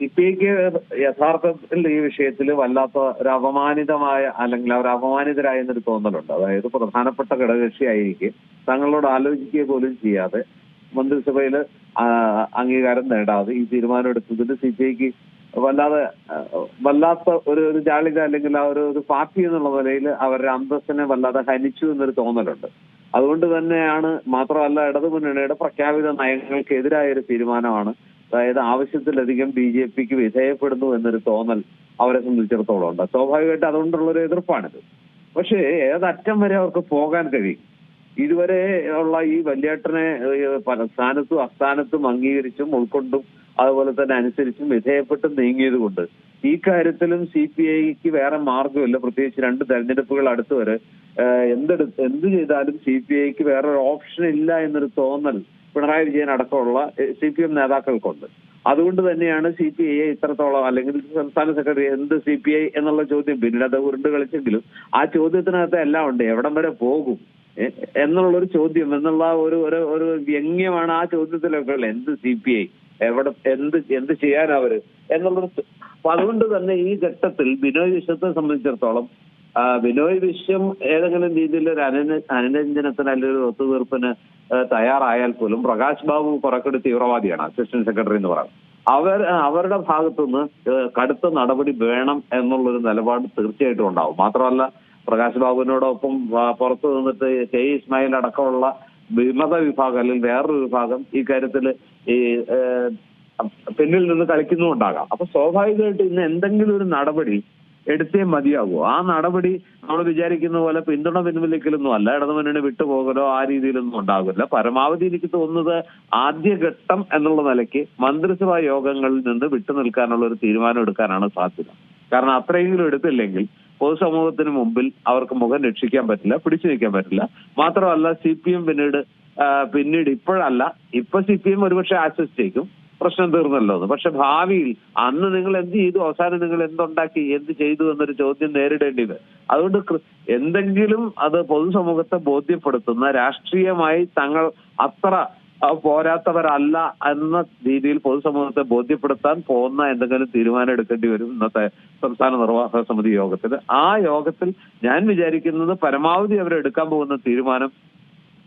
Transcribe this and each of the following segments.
C P ഐക്ക് യഥാർത്ഥത്തിൽ ഈ വിഷയത്തിൽ വല്ലാത്ത ഒരു അപമാനിതമായ അല്ലെങ്കിൽ അവർ അപമാനിതരായ എന്നൊരു തോന്നലുണ്ട്. അതായത് പ്രധാനപ്പെട്ട ഘടകകക്ഷിയായിരിക്കും. തങ്ങളോട് ആലോചിക്കുക പോലും ചെയ്യാതെ മന്ത്രിസഭയിൽ അംഗീകാരം നേടാതെ ഈ തീരുമാനം എടുത്തതിന് സി പി ഐക്ക് വല്ലാതെ വല്ലാത്ത ഒരു ഒരു ജാളിത അല്ലെങ്കിൽ ആ ഒരു ഒരു പാർട്ടി എന്നുള്ള നിലയിൽ അവരുടെ അന്തസ്സിനെ വല്ലാതെ ഹനിച്ചു എന്നൊരു തോന്നലുണ്ട്. അതുകൊണ്ട് തന്നെയാണ് മാത്രമല്ല ഇടതുമുന്നണിയുടെ പ്രഖ്യാപിത നയങ്ങൾക്കെതിരായ ഒരു തീരുമാനമാണ് അതായത് ആവശ്യത്തിലധികം ബി ജെ പിക്ക് വിധേയപ്പെടുന്നു എന്നൊരു തോന്നൽ അവരെ സംബന്ധിച്ചിടത്തോളം ഉണ്ട്. സ്വാഭാവികമായിട്ട് അതുകൊണ്ടുള്ള ഒരു എതിർപ്പാണിത്. പക്ഷേ ഏതറ്റം വരെ അവർക്ക് പോകാൻ കഴിയും. ഇതുവരെ ഉള്ള ഈ വല്യേട്ടനെ സ്ഥാനത്തും അസ്ഥാനത്തും അംഗീകരിച്ചും ഉൾക്കൊണ്ടും അതുപോലെ തന്നെ അനുസരിച്ചും വിധേയപ്പെട്ടും നീങ്ങിയത് കൊണ്ട് ഈ കാര്യത്തിലും സി പി ഐക്ക് വേറെ മാർഗമില്ല പ്രത്യേകിച്ച് രണ്ട് തെരഞ്ഞെടുപ്പുകൾ അടുത്ത് വരെ എന്തെടു എന്ത് ചെയ്താലും സി പി ഐക്ക് വേറെ ഒരു ഓപ്ഷൻ ഇല്ല എന്നൊരു തോന്നൽ പിണറായി വിജയൻ അടക്കമുള്ള സി പി എം നേതാക്കൾക്കുണ്ട്. അതുകൊണ്ട് തന്നെയാണ് സി പി ഐയെ ഇത്രത്തോളം അല്ലെങ്കിൽ സംസ്ഥാന സെക്രട്ടറി എന്ത് സി പി ഐ എന്നുള്ള ചോദ്യം പിന്നീട് അത് ഉരുണ്ട് കളിച്ചെങ്കിലും ആ ചോദ്യത്തിനകത്ത് എല്ലാം ഉണ്ട്. എവിടം വരെ പോകും? എന്നുള്ള ഒരു ചോദ്യം എന്നുള്ള ഒരു ഒരു വ്യംഗ്യമാണ് ആ ചോദ്യത്തിലൊക്കെ ഉള്ളത്. എന്ത് സി പി ഐ? എവിടെ എന്ത് എന്ത് ചെയ്യാൻ അവർ? എന്നുള്ളത് അപ്പൊ അതുകൊണ്ട് തന്നെ ഈ ഘട്ടത്തിൽ ബിനോയ് വിശ്വത്തെ സംബന്ധിച്ചിടത്തോളം ബിനോയ് വിശ്വം ഏതെങ്കിലും രീതിയിൽ ഒരു അനുന അനുരഞ്ജനത്തിന് അല്ലെങ്കിൽ ഒരു ഒത്തുതീർപ്പിന് തയ്യാറായാൽ പോലും പ്രകാശ് ബാബു പുറക്കെടു തീവ്രവാദിയാണ് അസിസ്റ്റന്റ് സെക്രട്ടറി എന്ന് പറയുന്നത്. അവർ അവരുടെ ഭാഗത്തുനിന്ന് കടുത്ത നടപടി വേണം എന്നുള്ളൊരു നിലപാട് തീർച്ചയായിട്ടും ഉണ്ടാവും. മാത്രമല്ല പ്രകാശ് ബാബുവിനോടൊപ്പം പുറത്തു നിന്നിട്ട് കെ ഇസ്മായിൽ അടക്കമുള്ള വിമത വിഭാഗം അല്ലെങ്കിൽ വേറൊരു വിഭാഗം ഈ കാര്യത്തിൽ ഈ പിന്നിൽ നിന്ന് കളിക്കുന്നുണ്ടാകാം അപ്പൊ സ്വാഭാവികമായിട്ട് ഇന്ന് എന്തെങ്കിലും ഒരു നടപടി എടുത്തേ മതിയാകൂ ആ നടപടി നമ്മൾ വിചാരിക്കുന്ന പോലെ പിന്തുണ പിൻവലിക്കലൊന്നും അല്ല. ഇടതുമുന്നണി വിട്ടുപോകലോ ആ രീതിയിലൊന്നും ഉണ്ടാകില്ല പരമാവധി എനിക്ക് തോന്നുന്നത് ആദ്യഘട്ടം എന്നുള്ള നിലയ്ക്ക് മന്ത്രിസഭാ യോഗങ്ങളിൽ നിന്ന് വിട്ടുനിൽക്കാനുള്ള ഒരു തീരുമാനം എടുക്കാനാണ് സാധ്യത. കാരണം അത്രയെങ്കിലും എടുത്തില്ലെങ്കിൽ പൊതുസമൂഹത്തിന് മുമ്പിൽ അവർക്ക് മുഖം രക്ഷിക്കാൻ പറ്റില്ല പിടിച്ചു നിൽക്കാൻ പറ്റില്ല. മാത്രമല്ല സി പി എം പിന്നീട് പിന്നീട് ഇപ്പോഴല്ല ഇപ്പൊ സി പി എം ഒരുപക്ഷെ ആശ്വസിച്ചേക്കും പ്രശ്നം തീർന്നല്ലോ എന്ന് പക്ഷെ ഭാവിയിൽ അന്ന് നിങ്ങൾ എന്ത് ചെയ്തു? അവസാനം നിങ്ങൾ എന്തുണ്ടാക്കി? എന്ത് ചെയ്തു എന്നൊരു ചോദ്യം നേരിടേണ്ടി വരും അതുകൊണ്ട് എന്തെങ്കിലും അത് പൊതുസമൂഹത്തെ ബോധ്യപ്പെടുത്തുന്ന രാഷ്ട്രീയമായി തങ്ങൾ അത്ര പോരാത്തവരല്ല എന്ന രീതിയിൽ പൊതുസമൂഹത്തെ ബോധ്യപ്പെടുത്താൻ പോകുന്ന എന്തെങ്കിലും തീരുമാനം എടുക്കേണ്ടി വരും ഇന്നത്തെ സംസ്ഥാന നിർവാഹക സമിതി യോഗത്തിൽ. ആ യോഗത്തിൽ ഞാൻ വിചാരിക്കുന്നത് പരമാവധി അവരെടുക്കാൻ പോകുന്ന തീരുമാനം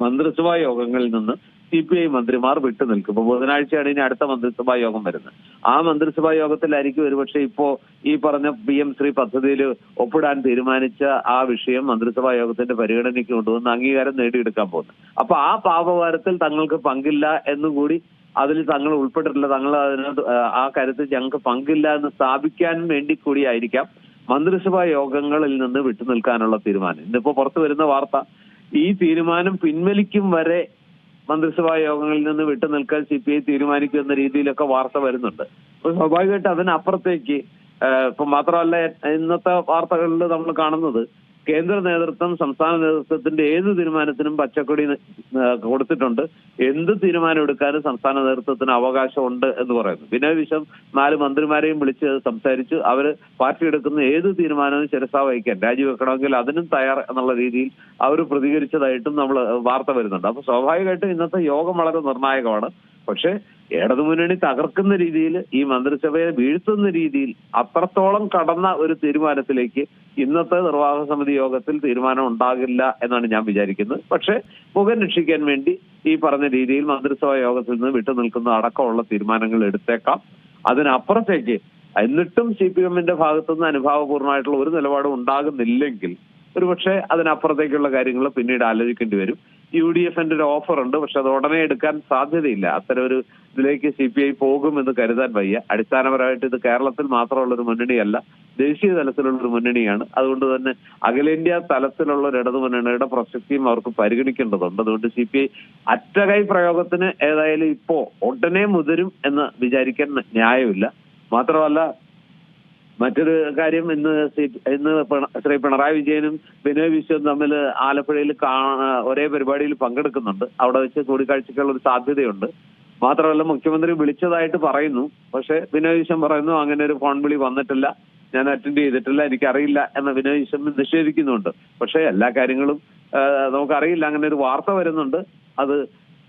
മന്ത്രിസഭാ യോഗങ്ങളിൽ നിന്ന് സി പി ഐ മന്ത്രിമാർ വിട്ടു നിൽക്കും. ഇപ്പൊ ബുധനാഴ്ചയാണ് ഇനി അടുത്ത മന്ത്രിസഭാ യോഗം വരുന്നത്. ആ മന്ത്രിസഭാ യോഗത്തിലായിരിക്കും ഒരുപക്ഷെ ഇപ്പോ ഈ പറഞ്ഞ പി എം ശ്രീ പദ്ധതിയിൽ ഒപ്പിടാൻ തീരുമാനിച്ച ആ വിഷയം മന്ത്രിസഭാ യോഗത്തിന്റെ പരിഗണനയ്ക്ക് കൊണ്ടുവന്ന് അംഗീകാരം നേടിയെടുക്കാൻ പോകുന്നത്. അപ്പൊ ആ പാപഭാരത്തിൽ തങ്ങൾക്ക് പങ്കില്ല എന്നുകൂടി അതിൽ തങ്ങൾ ഉൾപ്പെട്ടിട്ടില്ല. തങ്ങൾ അതിനകത്ത് ആ, ആ കാര്യത്തിൽ ഞങ്ങൾക്ക് പങ്കില്ല എന്ന് സ്ഥാപിക്കാൻ വേണ്ടി കൂടിയായിരിക്കാം മന്ത്രിസഭാ യോഗങ്ങളിൽ നിന്ന് വിട്ടുനിൽക്കാനുള്ള തീരുമാനം. ഇന്നിപ്പോ പുറത്തു വരുന്ന വാർത്ത ഈ തീരുമാനം പിൻവലിക്കും വരെ മന്ത്രിസഭാ യോഗങ്ങളിൽ നിന്ന് വിട്ടു നിൽക്കാൻ സി പി ഐ തീരുമാനിക്കും എന്ന രീതിയിലൊക്കെ വാർത്ത വരുന്നുണ്ട്. അപ്പൊ സ്വാഭാവികമായിട്ട് അതിനപ്പുറത്തേക്ക് ഇപ്പൊ മാത്രമല്ല ഇന്നത്തെ വാർത്തകളിൽ നമ്മൾ കാണുന്നത് കേന്ദ്ര നേതൃത്വം സംസ്ഥാന നേതൃത്വത്തിന്റെ ഏത് തീരുമാനത്തിനും പച്ചക്കൊടി കൊടുത്തിട്ടുണ്ട്. എന്ത് തീരുമാനം എടുക്കാനും സംസ്ഥാന നേതൃത്വത്തിന് അവകാശമുണ്ട് എന്ന് പറയുന്നു. പിന്നെ വിശ്വം നാല് മന്ത്രിമാരെയും വിളിച്ച് സംസാരിച്ചു അവർ പാർട്ടി എടുക്കുന്ന ഏത് തീരുമാനവും ശിരസാ വഹിക്കാൻ രാജിവെക്കണമെങ്കിൽ അതിനും തയ്യാർ എന്നുള്ള രീതിയിൽ അവർ പ്രതികരിച്ചതായിട്ടും നമ്മൾ വാർത്ത വരുന്നുണ്ട്. അപ്പൊ സ്വാഭാവികമായിട്ടും ഇന്നത്തെ യോഗം വളരെ നിർണായകമാണ്. പക്ഷേ ഇടതുമുന്നണി തകർക്കുന്ന രീതിയിൽ ഈ മന്ത്രിസഭയെ വീഴ്ത്തുന്ന രീതിയിൽ അത്രത്തോളം കടന്ന ഒരു തീരുമാനത്തിലേക്ക് ഇന്നത്തെ നിർവാഹക സമിതി യോഗത്തിൽ തീരുമാനം ഉണ്ടാകില്ല എന്നാണ് ഞാൻ വിചാരിക്കുന്നത്. പക്ഷേ മുഖം രക്ഷിക്കാൻ വേണ്ടി ഈ പറഞ്ഞ രീതിയിൽ മന്ത്രിസഭാ യോഗത്തിൽ നിന്ന് വിട്ടു നിൽക്കുന്ന അടക്കമുള്ള തീരുമാനങ്ങൾ എടുത്തേക്കാം. അതിനപ്പുറത്തേക്ക് എന്നിട്ടും സി പി എമ്മിന്റെ ഭാഗത്തുനിന്ന് അനുഭാവപൂർണമായിട്ടുള്ള ഒരു നിലപാടും ഉണ്ടാകുന്നില്ലെങ്കിൽ ഒരുപക്ഷെ അതിനപ്പുറത്തേക്കുള്ള കാര്യങ്ങൾ പിന്നീട് ആലോചിക്കേണ്ടി വരും. യു ഡി എഫിന്റെ ഒരു ഓഫർ ഉണ്ട്. പക്ഷെ അത് ഉടനെ എടുക്കാൻ സാധ്യതയില്ല. അത്തരം ഒരു ഇതിലേക്ക് സി പി ഐ പോകുമെന്ന് കരുതാൻ വയ്യ. അടിസ്ഥാനപരമായിട്ട് ഇത് കേരളത്തിൽ മാത്രമുള്ള ഒരു മുന്നണിയല്ല. ദേശീയ തലത്തിലുള്ള ഒരു മുന്നണിയാണ്. അതുകൊണ്ട് തന്നെ അഖിലേന്ത്യാ തലത്തിലുള്ള ഒരു ഇടതു മുന്നണിയുടെ പ്രസക്തിയും അവർക്ക് പരിഗണിക്കേണ്ടതുണ്ട്. അതുകൊണ്ട് സി പി ഐ അറ്റകൈ പ്രയോഗത്തിന് ഏതായാലും ഇപ്പോ ഉടനെ മുതിരും എന്ന് വിചാരിക്കാൻ ന്യായമില്ല. മാത്രമല്ല മറ്റൊരു കാര്യം ഇന്ന് ഇന്ന് ശ്രീ പിണറായി വിജയനും ബിനോയ് വിശ്വം തമ്മിൽ ആലപ്പുഴയിൽ ഒരേ പരിപാടിയിൽ പങ്കെടുക്കുന്നുണ്ട്. അവിടെ വെച്ച് കൂടിക്കാഴ്ചയ്ക്കുള്ള ഒരു സാധ്യതയുണ്ട്. മാത്രമല്ല മുഖ്യമന്ത്രി വിളിച്ചതായിട്ട് പറയുന്നു. പക്ഷെ ബിനോയ് വിശ്വം പറയുന്നു അങ്ങനെ ഒരു ഫോൺ വിളി വന്നിട്ടില്ല. ഞാൻ അറ്റൻഡ് ചെയ്തിട്ടില്ല. എനിക്കറിയില്ല എന്ന ബിനോയ് വിശ്വം നിഷേധിക്കുന്നുണ്ട്. പക്ഷെ എല്ലാ കാര്യങ്ങളും നമുക്കറിയില്ല. അങ്ങനെ ഒരു വാർത്ത വരുന്നുണ്ട്. അത്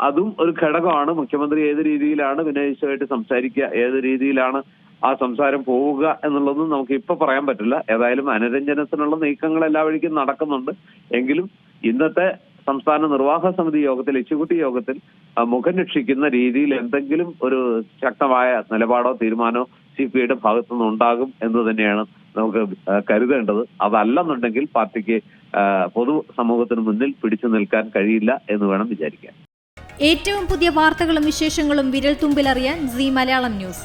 അതും ഒരു ഘടകമാണ്. മുഖ്യമന്ത്രി ഏത് രീതിയിലാണ് വിനയ് വിശ്വമായിട്ട് സംസാരിക്കുക? ഏത് രീതിയിലാണ് ആ സംസാരം പോവുക എന്നുള്ളതും നമുക്ക് ഇപ്പൊ പറയാൻ പറ്റില്ല. ഏതായാലും അനുരഞ്ജനത്തിനുള്ള നീക്കങ്ങൾ എല്ലാ വഴിക്കും നടക്കുന്നുണ്ട്. എങ്കിലും ഇന്നത്തെ സംസ്ഥാന നിർവാഹക സമിതി യോഗത്തിൽ എച്ചുകുട്ടി യോഗത്തിൽ മുഖം രക്ഷിക്കുന്ന രീതിയിൽ എന്തെങ്കിലും ഒരു ശക്തമായ നിലപാടോ തീരുമാനമോ സി പി ഐയുടെ ഭാഗത്തുനിന്ന് ഉണ്ടാകും എന്ന് തന്നെയാണ് നമുക്ക് കരുതേണ്ടത്. അതല്ലെന്നുണ്ടെങ്കിൽ പാർട്ടിക്ക് പൊതു സമൂഹത്തിന് മുന്നിൽ പിടിച്ചു നിൽക്കാൻ കഴിയില്ല എന്ന് വേണം വിചാരിക്കാൻ. ഏറ്റവും പുതിയ വാർത്തകളും വിശേഷങ്ങളും വിരൽ തുമ്പിലറിയാൻ സി മലയാളം ന്യൂസ്.